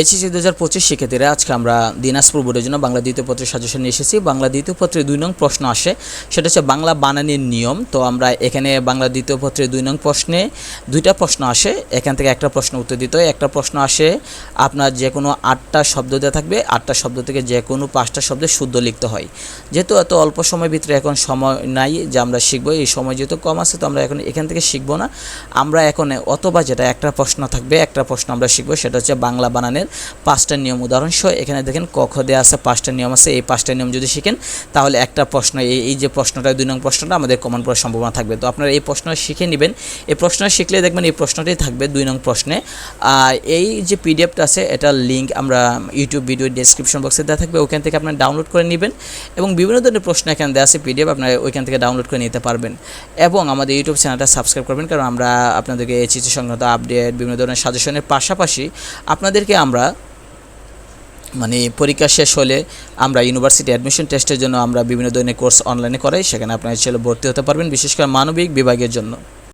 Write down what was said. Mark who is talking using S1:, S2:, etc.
S1: HSC দু হাজার পঁচিশ শিক্ষার্থীরা আজকে আমরা দিনাজপুর বোর্ডের জন্য বাংলা দ্বিতীয় পত্রের সাজেশন নিয়ে এসেছি। বাংলা দ্বিতীয় পত্রে দুই নং প্রশ্ন আসে। সেটা হচ্ছে বাংলা বানানের নিয়ম। তো আমরা এখানে বাংলা দ্বিতীয় পত্রে দুই নং প্রশ্নে দুইটা প্রশ্ন আসে। এখান থেকে একটা প্রশ্ন উত্তর দিতে হয়। একটা প্রশ্ন আসে, আপনার যে কোনো আটটা শব্দ দেওয়া থাকবে। আটটা শব্দ থেকে যে কোনো পাঁচটা শব্দে শুদ্ধ লিখতে হয়। যেহেতু এত অল্প সময়ের ভিতরে এখন সময় নাই যে আমরা শিখব, এই সময় যেহেতু কম আছে, তো আমরা এখন এখান থেকে শিখব না। আমরা এখন অথবা যেটা একটা প্রশ্ন থাকবে, একটা প্রশ্ন আমরা শিখব, সেটা হচ্ছে বাংলা বানানের পাঁচটা নিয়ম। উদাহরণসহ এখানে দেখেন ক, খ দেওয়া আছে, পাঁচটা নিয়ম আছে। এই পাঁচটা নিয়ম যদি শিখেন, তাহলে একটা প্রশ্ন, এই এই যে প্রশ্নটা, দুই নং প্রশ্নটা, আমাদের কমন করার সম্ভাবনা থাকবে। তো আপনারা এই প্রশ্ন শিখে নেবেন। এই প্রশ্ন শিখলে দেখবেন এই প্রশ্নটাই থাকবে দুই নং প্রশ্নে। আর এই যে পিডিএফটা আছে, এটার লিঙ্ক আমরা ইউটিউব ভিডিও ডেসক্রিপশন বক্সে দেওয়া থাকবে। ওখান থেকে আপনারা ডাউনলোড করে নেবেন। এবং বিভিন্ন ধরনের প্রশ্ন এখানে দেওয়া আছে পিডিএফ আপনারা ওইখান থেকে ডাউনলোড করে নিতে পারবেন। এবং আমাদের ইউটিউব চ্যানেলটা সাবস্ক্রাইব করবেন, কারণ আমরা আপনাদেরকে এইচএসি সংক্রান্ত আপডেট বিভিন্ন ধরনের সাজেশনের পাশাপাশি আপনাদেরকে আমরা মানে পরীক্ষা শেষ হলে আমরা ইউনিভার্সিটি অ্যাডমিশন টেস্টের জন্য আমরা বিভিন্ন ধরনের কোর্স অনলাইনে করাই, সেখানে আপনারা ছেলে ভর্তি হতে পারবেন, বিশেষ করে মানবিক বিভাগের জন্য।